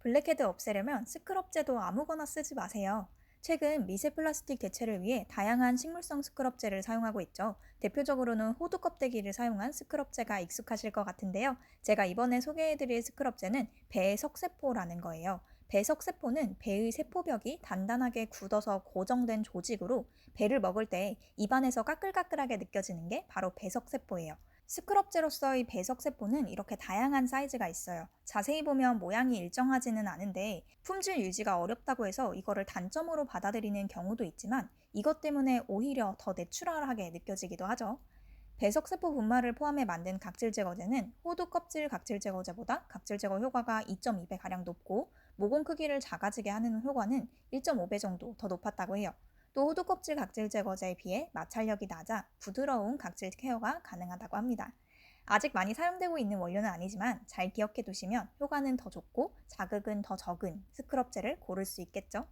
블랙헤드 없애려면 스크럽제도 아무거나 쓰지 마세요. 최근 미세 플라스틱 대체를 위해 다양한 식물성 스크럽제를 사용하고 있죠. 대표적으로는 호두 껍데기를 사용한 스크럽제가 익숙하실 것 같은데요. 제가 이번에 소개해드릴 스크럽제는 배석세포라는 거예요. 배석세포는 배의 세포벽이 단단하게 굳어서 고정된 조직으로 배를 먹을 때 입안에서 까끌까끌하게 느껴지는 게 바로 배석세포예요. 스크럽제로서의 배석세포는 이렇게 다양한 사이즈가 있어요. 자세히 보면 모양이 일정하지는 않은데 품질 유지가 어렵다고 해서 이거를 단점으로 받아들이는 경우도 있지만 이것 때문에 오히려 더 내추럴하게 느껴지기도 하죠. 배석세포 분말을 포함해 만든 각질 제거제는 호두 껍질 각질 제거제보다 각질 제거 효과가 2.2배 가량 높고 모공 크기를 작아지게 하는 효과는 1.5배 정도 더 높았다고 해요. 또 호두 껍질 각질 제거제에 비해 마찰력이 낮아 부드러운 각질 케어가 가능하다고 합니다. 아직 많이 사용되고 있는 원료는 아니지만 잘 기억해 두시면 효과는 더 좋고 자극은 더 적은 스크럽제를 고를 수 있겠죠.